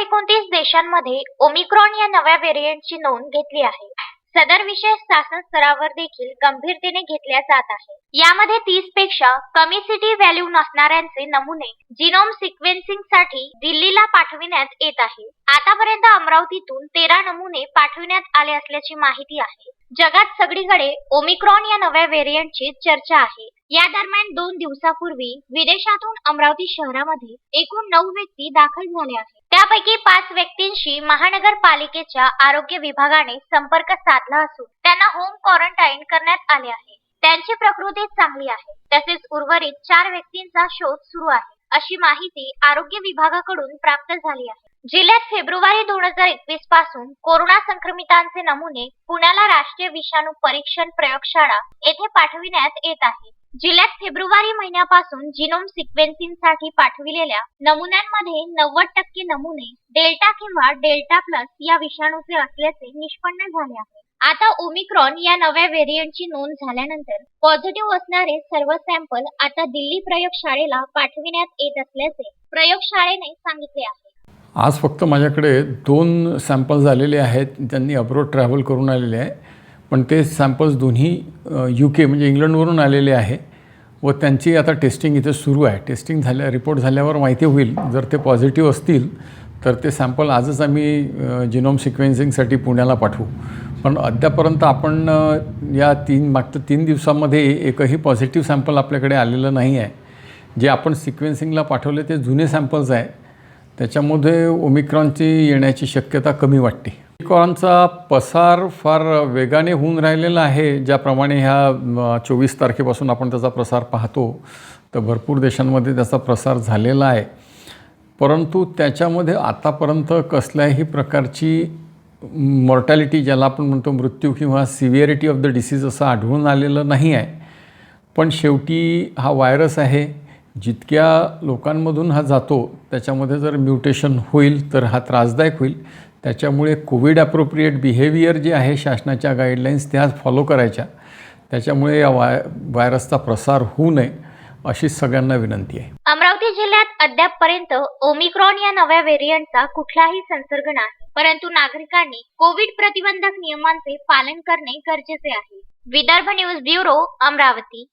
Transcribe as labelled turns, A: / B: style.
A: एकोणतीस देशांमध्ये ओमिक्रॉन या नव्या व्हेरियंटची नोंद घेतली आहे. सदर विषय शासन स्तरावर देखील गंभीरतेने घेतल्या जात आहे. यामध्ये तीसपेक्षा कमी सिटी व्हॅल्यू नसणाऱ्यांचे नमुने जिनोम सिक्वेन्सिंगसाठी दिल्लीला पाठविण्यात येत आहे. आतापर्यंत अमरावतीतून तेरा नमुने पाठविण्यात आले असल्याची माहिती आहे. जगात सगळीकडे ओमिक्रॉन या नव्या व्हेरियंटची चर्चा आहे. या दरम्यान दोन दिवसापूर्वी विदेशातून अमरावती शहरामध्ये एकूण नऊ व्यक्ती दाखल झाले आहेत. त्यापैकी पाच व्यक्तींशी महानगरपालिकेच्या आरोग्य विभागाने संपर्क साधला असून त्यांना होम क्वारंटाईन करण्यात आले आहे. त्यांची प्रकृती चांगली आहे. तसेच उर्वरित चार व्यक्तींचा शोध सुरू आहे. अशी माहिती आरोग्य विभागाकडून प्राप्त झाली आहे. जिल्ह्यात फेब्रुवारी दोन हजार एकवीसपासून कोरोना संक्रमितांचे नमुने पुण्याला राष्ट्रीय विषाणू परीक्षण प्रयोगशाळा येथे पाठविण्यात येत आहे. जिल्ह्यात फेब्रुवारी महिन्यापासून जिनोम सिक्वेन्सिंगसाठी पाठविलेल्या नमुन्यांमध्ये नव्वद टक्के नमुने डेल्टा किंवा डेल्टा प्लस या विषाणूचे असल्याचे निष्पन्न झाले आहे. आता ओमिक्रॉन या नव्या व्हेरियंटची नोंद झाल्यानंतर पॉझिटिव्ह असणारे सर्व सॅम्पल आता दिल्ली प्रयोगशाळेला पाठविण्यात येत असल्याचे प्रयोगशाळेने सांगितले आहे.
B: आज फक्त माझ्याकडे दोन सॅम्पल्स आलेले आहेत ज्यांनी अब्रोड ट्रॅव्हल करून आलेले आहे. पण ते सॅम्पल्स दोन्ही यू के म्हणजे इंग्लंडवरून आलेले आहे. व त्यांची आता टेस्टिंग इथे सुरू आहे. टेस्टिंग झाल्या रिपोर्ट झाल्यावर माहिती होईल. जर ते पॉझिटिव्ह असतील तर ते सॅम्पल आजच आम्ही जिनोम सिक्वेन्सिंगसाठी पुण्याला पाठवू. पण अद्यापर्यंत आपण या तीन मागच्या तीन दिवसामध्ये एकही पॉझिटिव्ह सॅम्पल आपल्याकडे आलेलं नाही आहे. जे आपण सिक्वेन्सिंगला पाठवले ते जुने सॅम्पल्स आहे. त्याच्यामध्ये ओमिक्रॉनची येण्याची शक्यता कमी वाटते. ओमिक्रॉनचा पसार फार वेगाने होऊन राहिलेला आहे. ज्याप्रमाणे ह्या चोवीस तारखेपासून आपण त्याचा प्रसार पाहतो तर भरपूर देशांमध्ये त्याचा प्रसार झालेला आहे. परंतु त्याच्यामध्ये आतापर्यंत कसल्याही प्रकारची मॉर्टॅलिटी ज्याला आपण म्हणतो मृत्यू किंवा सिव्हिअरिटी ऑफ द डिसीज असं आढळून आलेलं नाही आहे. पण शेवटी हा व्हायरस आहे. जितक्या लोकांमधून हा जातो त्याच्यामध्ये जर म्युटेशन होईल तर हा त्रासदायक होईल. त्याच्यामुळे कोविड अप्रोप्रिएट बिहेवियर जे आहे शासनाच्या गाईडलाईन्स त्या फॉलो करायच्या. त्याच्यामुळे या वाय व्हायरसचा प्रसार होऊ नये अशी सगळ्यांना विनंती आहे.
A: अमरावती जिल्ह्यात अद्यापपर्यंत ओमिक्रॉन या नव्या व्हेरियंटचा कुठलाही संसर्ग नाही. परंतु नागरिकांनी कोविड प्रतिबंधक नियमांचे पालन करणे गरजेचे आहे. Vidarbha news bureau Amravati.